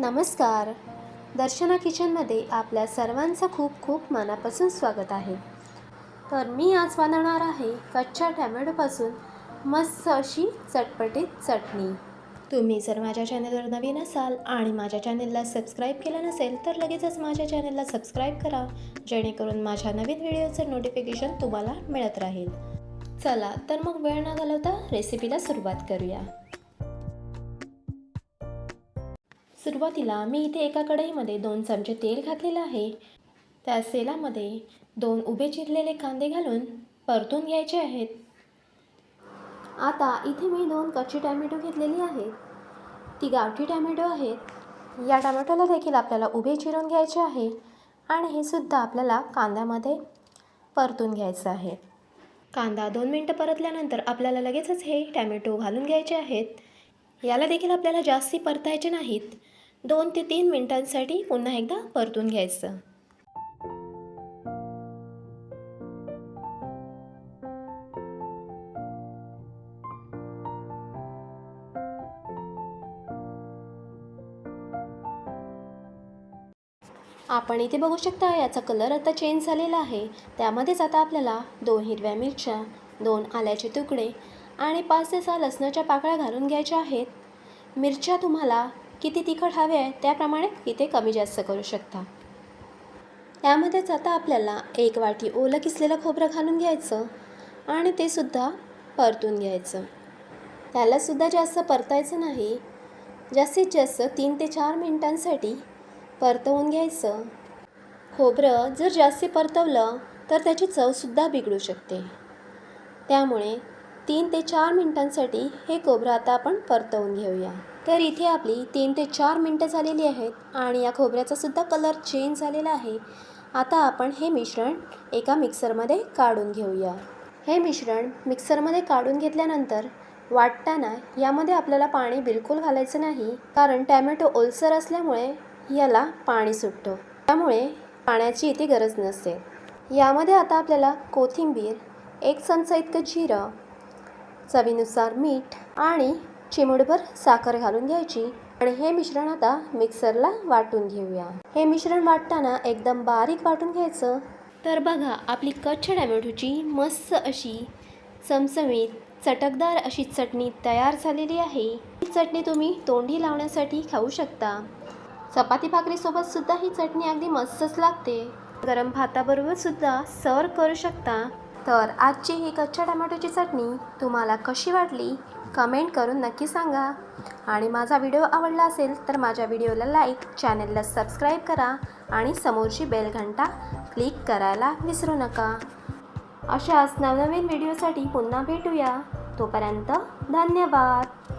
नमस्कार. दर्शना किचनमध्ये आपल्या सर्वांचं खूप खूप मनापासून स्वागत आहे. तर मी आज बनवणार आहे कच्च्या टॅमॅटोपासून मस्त अशी चटपटीत चटणी. तुम्ही जर माझ्या चॅनलवर नवीन असाल आणि माझ्या चॅनलला सबस्क्राईब केलं नसेल तर लगेचच माझ्या चॅनलला सबस्क्राईब करा जेणेकरून माझ्या नवीन व्हिडिओचं नोटिफिकेशन तुम्हाला मिळत राहील. चला तर मग वेळ न घालवता रेसिपीला सुरुवात करूया. सुरुवातीला मी इथे एका कढईमध्ये दोन चमचे तेल घातलेलं आहे. त्या तेलामध्ये दोन उभे चिरलेले कांदे घालून परतून घ्यायचे आहेत. आता इथे मी दोन कच्ची टॅमॅटो घेतलेली आहेत. ती गावठी टॅमॅटो आहेत. या टॅमॅटोला देखील आपल्याला उभे चिरून घ्यायचे आहे आणि हे सुद्धा आपल्याला कांद्यामध्ये परतून घ्यायचं आहे. कांदा दोन मिनटं परतल्यानंतर आपल्याला लगेचच हे टॅमॅटो घालून घ्यायचे आहेत. याला देखील आपल्याला जास्ती परतायचे नाहीत. दोन ते तीन मिनिटांसाठी पुन्हा एकदा परतून घ्यायचं. आपण इथे बघू शकता याचा कलर आता चेंज झालेला आहे. त्यामध्येच आता आपल्याला दोन हिरव्या मिरच्या दोन आल्याचे तुकडे आणि पाच ते सहा लसणाच्या पाकळ्या घालून घ्यायच्या आहेत. मिरच्या तुम्हाला किती तिखट हवे आहे त्याप्रमाणे इथे कमी जास्त करू शकता. यामध्येच आता आपल्याला एक वाटी ओलं किसलेलं खोबरं घालून घ्यायचं आणि ते सुद्धा परतून घ्यायचं. त्यालासुद्धा जास्त परतायचं नाही. जास्तीत जास्त तीन ते चार मिनिटांसाठी परतवून घ्यायचं. खोबरं जर जास्ती परतवलं तर त्याची चवसुद्धा बिघडू शकते. त्यामुळे तीन ते चार मिनिटांसाठी हे खोबरं आता आपण परतवून घेऊया. तर इथे आपली तीन ते चार मिनटं झालेली आहेत आणि या खोबऱ्याचासुद्धा कलर चेंज झालेला आहे. आता आपण हे मिश्रण एका मिक्सरमध्ये काढून घेऊया. हे मिश्रण मिक्सरमध्ये काढून घेतल्यानंतर वाटताना यामध्ये आपल्याला पाणी बिलकुल घालायचं नाही कारण टॅमॅटो ओलसर असल्यामुळे याला पाणी सुटतं. त्यामुळे पाण्याची इथे गरज नसते. यामध्ये आता आपल्याला कोथिंबीर एक चमचा इतकं जिरं चवीनुसार मीठ आणि चिमूटभर साखर घालून घ्यायची आणि हे मिश्रण आता मिक्सरला वाटून घेऊया. हे मिश्रण वाटताना एकदम बारीक वाटून घ्यायचं. तर बघा आपली कच्छ टॅमॅटोची मस्त अशी चमचमीत चटकदार अशी चटणी तयार झालेली आहे. ही चटणी तुम्ही तोंडी लावण्यासाठी खाऊ शकता. चपाती भाकरीसोबत सुद्धा ही चटणी अगदी मस्तच लागते. गरम भाताबरोबर सुद्धा सर्व करू शकता. तर आजची ही कच्च्या टमॅटोची चटणी तुम्हाला कशी वाटली कमेंट करून नक्की सांगा. आणि माझा व्हिडिओ आवडला असेल तर माझ्या व्हिडिओला लाईक चॅनलला सबस्क्राईब करा आणि समोरची बेल घंटा क्लिक करायला विसरू नका. अशाच नवनवीन व्हिडिओसाठी पुन्हा भेटूया. तोपर्यंत धन्यवाद.